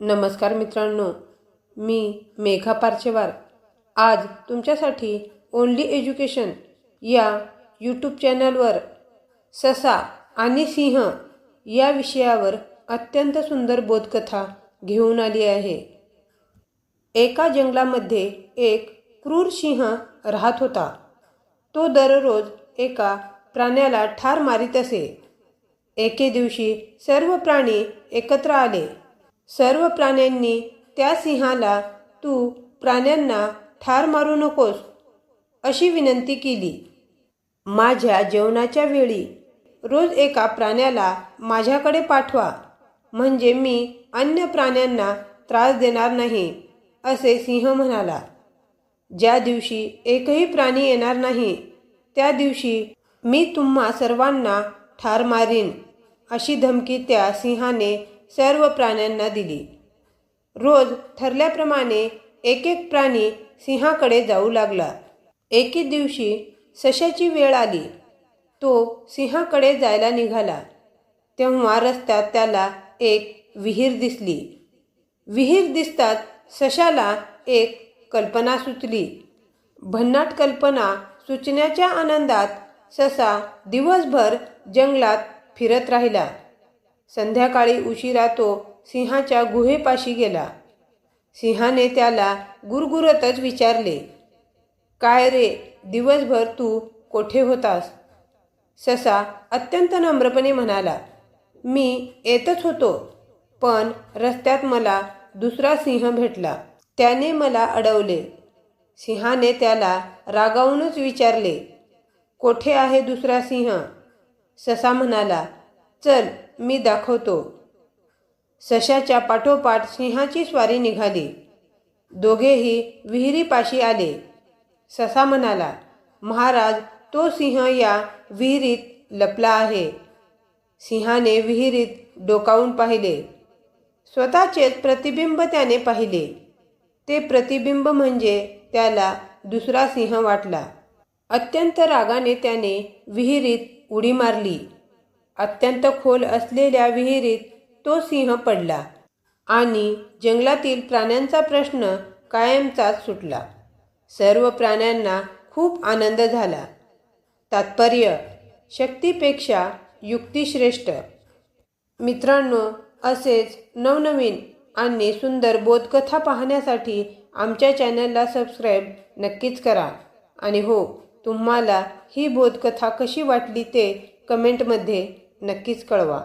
नमस्कार मित्रांनो मी मेघा पारचेवार. आज तुमच्यासाठी ओनली एज्युकेशन या यूट्यूब चॅनलवर ससा आणि सिंह या विषयावर अत्यंत सुंदर बोधकथा घेऊन आली आहे. एका जंगलामध्ये एक क्रूर सिंह राहत होता. तो दररोज एका प्राण्याला ठार मारित असे. एके दिवशी सर्व प्राणी एकत्र आले. सर्व प्राण्यांनी त्या सिंहाला तू प्राण्यांना ठार मारू नकोस अशी विनंती केली. माझ्या जेवणाच्या वेळी रोज एका प्राण्याला माझ्याकडे पाठवा म्हणजे मी अन्य प्राण्यांना त्रास देणार नाही असे सिंह म्हणाला. ज्या दिवशी एकही प्राणी येणार नाही त्या दिवशी मी तुम्हा सर्वांना ठार मारीन अशी धमकी त्या सिंहाने सर्व प्राण्यांना दिली. रोज ठरल्याप्रमाणे एक एक प्राणी सिंहाकडे जाऊ लागला. एके दिवशी सशाची वेळ आली. तो सिंहाकडे जायला निघाला. तेव्हा रस्त्यात त्याला एक विहीर दिसली. विहीर दिसतात सशाला एक कल्पना सुचली. भन्नाट कल्पना सुचण्याच्या आनंदात ससा दिवसभर जंगलात फिरत राहिला. संध्याकाळी उशिरा तो सिंहाच्या गुहेपाशी गेला. सिंहाने त्याला गुरगुरतच विचारले काय रे दिवसभर तू कोठे होतास? ससा अत्यंत नम्रपणे म्हणाला मी येतच होतो पण रस्त्यात मला दुसरा सिंह भेटला. त्याने मला अडवले. सिंहाने त्याला रागावूनच विचारले कोठे आहे दुसरा सिंह? ससा म्हणाला चल मी दाखवतो. सशाच्या पाठोपाठ सिंहाची स्वारी निघाली. दोघेही विहिरीपाशी आले. ससा म्हणाला महाराज तो सिंह या विहिरीत लपला आहे. सिंहाने विहिरीत डोकावून पाहिले. स्वतःचेच प्रतिबिंब त्याने पाहिले. ते प्रतिबिंब म्हणजे त्याला दुसरा सिंह वाटला. अत्यंत रागाने त्याने विहिरीत उडी मारली. अत्यंत खोल असलेल्या विहिरीत तो सिंह पडला आणि जंगलातील प्राण्यांचा प्रश्न कायमचाच सुटला. सर्व प्राण्यांना खूप आनंद झाला. तात्पर्य शक्तीपेक्षा युक्तीश्रेष्ठ. मित्रांनो असेच नवनवीन आणि सुंदर बोधकथा पाहण्यासाठी आमच्या चॅनलला सबस्क्राईब नक्कीच करा. आणि हो तुम्हाला ही बोधकथा कशी वाटली ते कमेंटमध्ये नक्कीच कळवा.